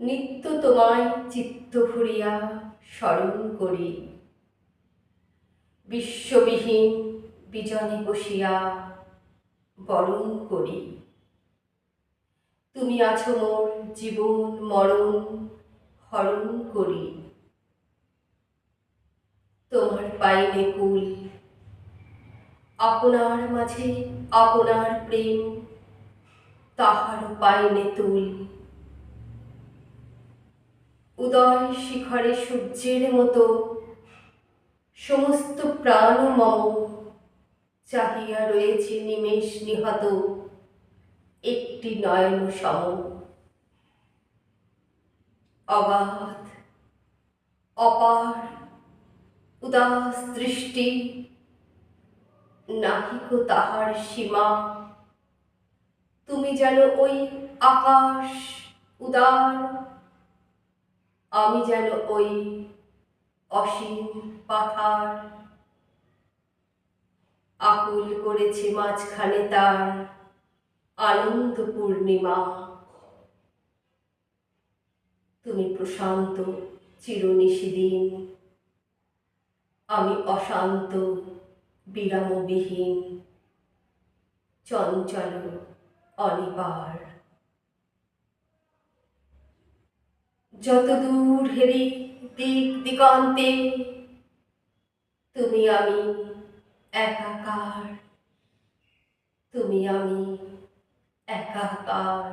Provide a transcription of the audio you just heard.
নিত্য তোমায় চিত্ত ভরিয়া স্মরণ করি। বিশ্ববিহীন বিজনে বসিয়া বরণ করি। তুমি আছো মোর জীবন মরণ হরণ করি। তোমার পাইনে কুল, আপনার মাঝে আপনার প্রেম তাহার পাইনে তুল। উদয় শিখরে সূর্যের মতো সমস্ত প্রাণ মম চাহিয়া রয়েছে নিমেষ নিহত একটি নয়ন সম। অগাধ অপার, উদাস দৃষ্টি নাহিক তাহার সীমা। তুমি যেন ওই আকাশ উদার আমি যেন ওই অসীম পাথার আকুল করেছে মাঝখানে তার আনন্দ পূর্ণিমা। তুমি প্রশান্ত, চিরনিশিদিন। আমি অশান্ত, বিরামবিহীন, চঞ্চল, অনিবার। যত দূর হেরি দিক দিগন্তে তুমি আমি একাকার। তুমি আমি একাকার।